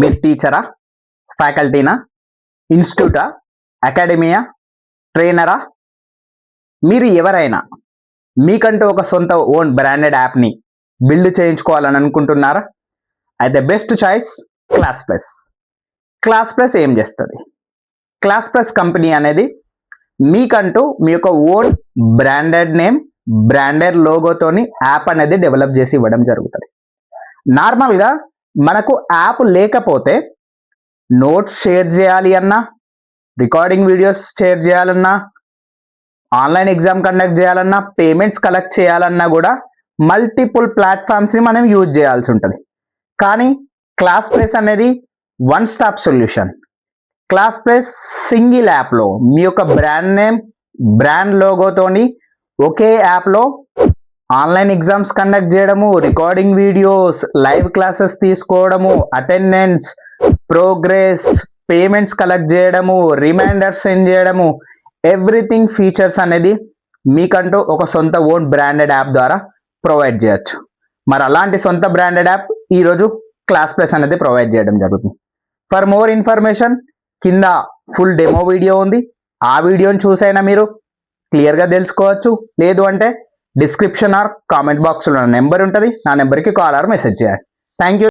మీరు టీచరా ఫ్యాకల్టీనా ఇన్స్టిట్యూటా అకాడమీయా ట్రైనరా మీరు ఎవరైనా మీకంటూ ఒక సొంత ఓన్ బ్రాండెడ్ యాప్ని బిల్డ్ చేయించుకోవాలని అనుకుంటున్నారా? అయితే best choice class plus class plus ఏం చేస్తుంది? క్లాస్ ప్లస్ కంపెనీ అనేది మీకంటూ మీ యొక్క ఓన్ బ్రాండెడ్ నేమ్ బ్రాండెడ్ లోగోతోని యాప్ అనేది డెవలప్ చేసి ఇవ్వడం జరుగుతుంది. నార్మల్గా మనకు యాప్ లేకపోతే నోట్స్ షేర్ చేయాలి అన్నా రికార్డింగ్ వీడియోస్ షేర్ చేయాలన్నా ఆన్లైన్ ఎగ్జామ్ కండక్ట్ చేయాలన్నా పేమెంట్స్ కలెక్ట్ చేయాలన్నా కూడా మల్టిపుల్ ప్లాట్ఫామ్స్ని మనం యూజ్ చేయాల్సి ఉంటుంది. కానీ క్లాస్ ప్లేస్ అనేది one stop solution class place single యాప్లో మీ యొక్క బ్రాండ్ నేమ్ బ్రాండ్ లోగోతోని ఒకే యాప్లో ఆన్లైన్ ఎగ్జామ్స్ కండక్ట్ చేయడము రికార్డింగ్ వీడియోస్ లైవ్ క్లాసెస్ తీసుకోవడము అటెండెన్స్ ప్రోగ్రెస్ పేమెంట్స్ కలెక్ట్ చేయడము రిమైండర్స్ సెండ్ చేయడము ఎవ్రీథింగ్ ఫీచర్స్ అనేది మీకంటూ ఒక సొంత ఓన్ బ్రాండెడ్ యాప్ ద్వారా ప్రొవైడ్ చేయొచ్చు. మరి అలాంటి సొంత బ్రాండెడ్ యాప్ ఈరోజు క్లాస్ ప్లస్ అనేది ప్రొవైడ్ చేయడం జరుగుతుంది. ఫర్ మోర్ ఇన్ఫర్మేషన్ కింద ఫుల్ డెమో వీడియో ఉంది. ఆ వీడియోని చూసైనా మీరు క్లియర్గా తెలుసుకోవచ్చు. లేదు అంటే డిస్క్రిప్షన్ ఆర్ కామెంట్ బాక్స్లో నా నెంబర్ ఉంటుంది. నా నెంబర్కి కాల్ ఆర్ మెసేజ్ చేయండి థ్యాంక్ యూ